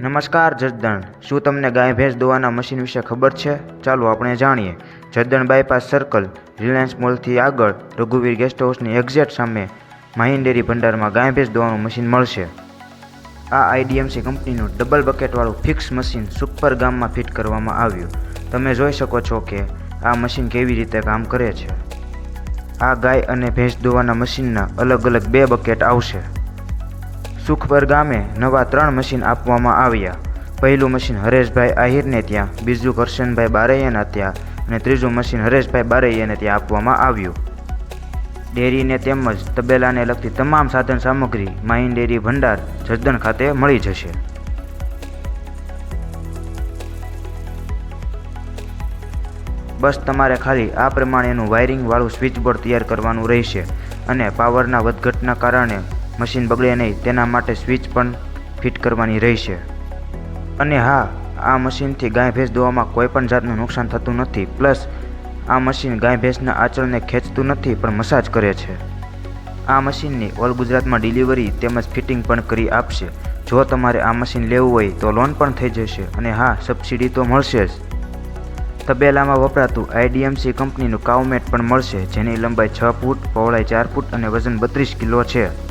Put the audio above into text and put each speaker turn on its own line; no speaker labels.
નમસ્કાર, જસદણ. શું તમને ગાય ભેંસ દોવાના મશીન વિશે ખબર છે? ચાલો આપણે જાણીએ. જસદણ બાયપાસ સર્કલ, રિલાયન્સ મોલથી આગળ રઘુવીર ગેસ્ટ હાઉસની એક્ઝેક્ટ સામે માહિન ડેરી ભંડારમાં ગાય ભેંસ દોવાનું મશીન મળશે. આ આઈડીએમસી કંપનીનું ડબલ બકેટવાળું ફિક્સ મશીન સુપર ગામમાં ફિટ કરવામાં આવ્યું. તમે જોઈ શકો છો કે આ મશીન કેવી રીતે કામ કરે છે. આ ગાય અને ભેંસ દોવાના મશીનના અલગ અલગ બે બકેટ આવશે. સુખપર ગામે નવા ત્રણ મશીન આપવામાં આવ્યા. પહેલું મશીન હરેશભાઈ આહિરને ત્યાં, બીજું કરશનભાઈ બારૈયાના ત્યાં અને ત્રીજું મશીન હરેશભાઈ બારૈયાને ત્યાં આપવામાં આવ્યું. ડેરીને તેમજ તબેલાને લગતી તમામ સાધન સામગ્રી માહિન ડેરી ભંડાર જસદણ ખાતે મળી જશે. બસ તમારે ખાલી આ પ્રમાણેનું વાયરિંગવાળું સ્વિચબોર્ડ તૈયાર કરવાનું રહેશે અને પાવરના વધઘટના કારણે મશીન બગડે નહીં, તેના માટે સ્વિચ પણ ફિટ કરવાની રહેશે. અને હા, આ મશીનથી ગાય ભેંસ દોવામાં કોઈ પણ જાતનું નુકસાન થતું નથી. પ્લસ, આ મશીન ગાય ભેંસના આચરણને ખેંચતું નથી, પણ મસાજ કરે છે. આ મશીનની ઓલ ગુજરાતમાં ડિલિવરી તેમજ ફિટિંગ પણ કરી આપશે. જો તમારે આ મશીન લેવું હોય, તો લોન પણ થઈ જશે. અને હા, સબસિડી તો મળશે જ. તબેલામાં વપરાતું આઈડીએમસી કંપનીનું કાઉમેટ પણ મળશે, જેની લંબાઈ છ ફૂટ, પહોળાઈ ચાર ફૂટ અને વજન બત્રીસ કિલો છે.